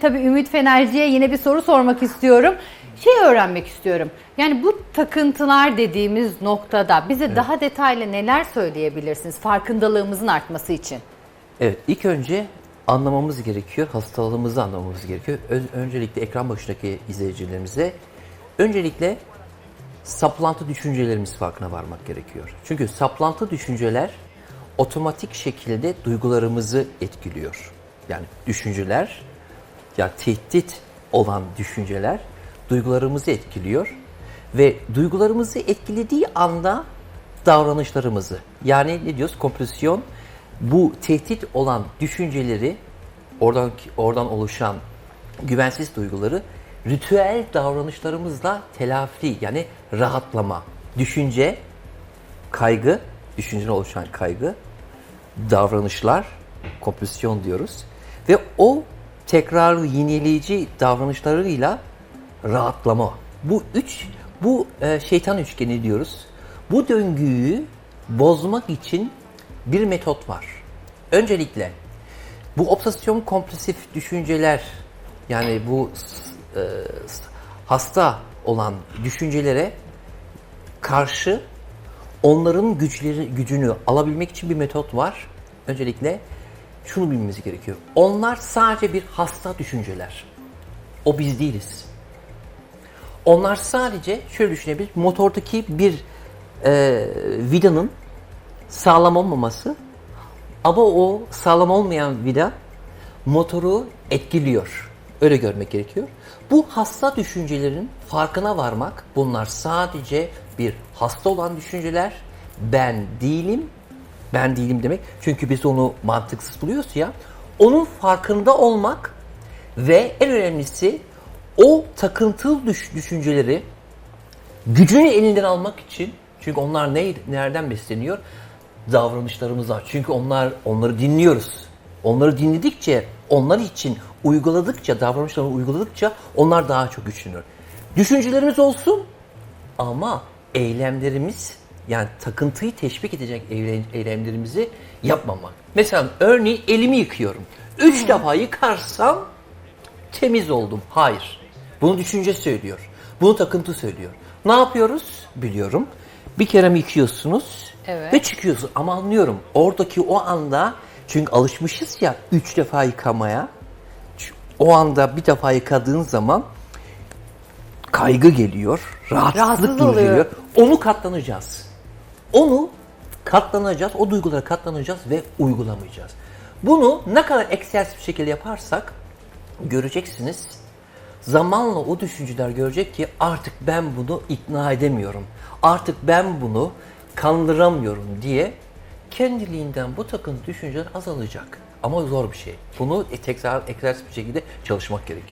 Tabii Ümit Fenerci'ye yine bir soru sormak istiyorum. Şey öğrenmek istiyorum. Yani bu takıntılar dediğimiz noktada bize daha detaylı neler söyleyebilirsiniz farkındalığımızın artması için? Evet, ilk önce anlamamız gerekiyor, hastalığımızı anlamamız gerekiyor. Ö- öncelikle ekran başındaki izleyicilerimize, öncelikle saplantı düşüncelerimiz farkına varmak gerekiyor. Çünkü saplantı düşünceler otomatik şekilde duygularımızı etkiliyor. Yani düşünceler, ya tehdit olan düşünceler duygularımızı etkiliyor ve duygularımızı etkilediği anda davranışlarımızı yani ne diyoruz kompulsiyon bu tehdit olan düşünceleri oradan oradan oluşan güvensiz duyguları ritüel davranışlarımızla telafi yani rahatlama, düşünce, kaygı, düşünceden oluşan kaygı, davranışlar, kompulsiyon diyoruz. Ve o tekrar yineleyici davranışlarıyla rahatlama. Bu üç, bu e, şeytan üçgeni diyoruz. Bu döngüyü bozmak için bir metot var. Öncelikle bu obsesyon kompulsif düşünceler yani bu e, hasta olan düşüncelere karşı onların güçleri gücünü alabilmek için bir metot var. Öncelikle şunu bilmemiz gerekiyor. Onlar sadece bir hasta düşünceler. O biz değiliz. Onlar sadece şöyle düşünebiliriz. Motordaki bir e, vidanın sağlam olmaması ama o sağlam olmayan vida motoru etkiliyor. Öyle görmek gerekiyor. Bu hasta düşüncelerin farkına varmak bunlar sadece bir hasta olan düşünceler. Ben değilim. Ben değilim demek. Çünkü biz onu mantıksız buluyoruz ya. Onun farkında olmak ve en önemlisi o takıntılı düş- düşünceleri gücünü elinden almak için çünkü onlar ne, nereden besleniyor? Davranışlarımızdan. Çünkü onlar onları dinliyoruz. Onları dinledikçe, onlar için uyguladıkça, davranışlarını uyguladıkça onlar daha çok güçleniyor. Düşüncelerimiz olsun ama eylemlerimiz yani takıntıyı teşvik edecek eylem- eylemlerimizi yapmamak. Mesela örneğin elimi yıkıyorum. Üç defa yıkarsam temiz oldum. Hayır. Bunu düşünce söylüyor. Bunu takıntı söylüyor. Ne yapıyoruz? Biliyorum. Bir kere mi yıkıyorsunuz Evet. ve çıkıyorsun. Ama anlıyorum. Oradaki o anda çünkü alışmışız ya üç defa yıkamaya. O anda bir defa yıkadığın zaman kaygı geliyor, rahatsızlık Rahatsız oluyor. geliyor. Onu katlanacağız. Onu katlanacağız, o duygulara katlanacağız ve uygulamayacağız. Bunu ne kadar egzersiz bir şekilde yaparsak göreceksiniz. Zamanla o düşünceler görecek ki artık ben bunu ikna edemiyorum. Artık ben bunu kandıramıyorum diye kendiliğinden bu takım düşünceler azalacak. Ama zor bir şey. Bunu tekrar egzersiz bir şekilde çalışmak gerekiyor.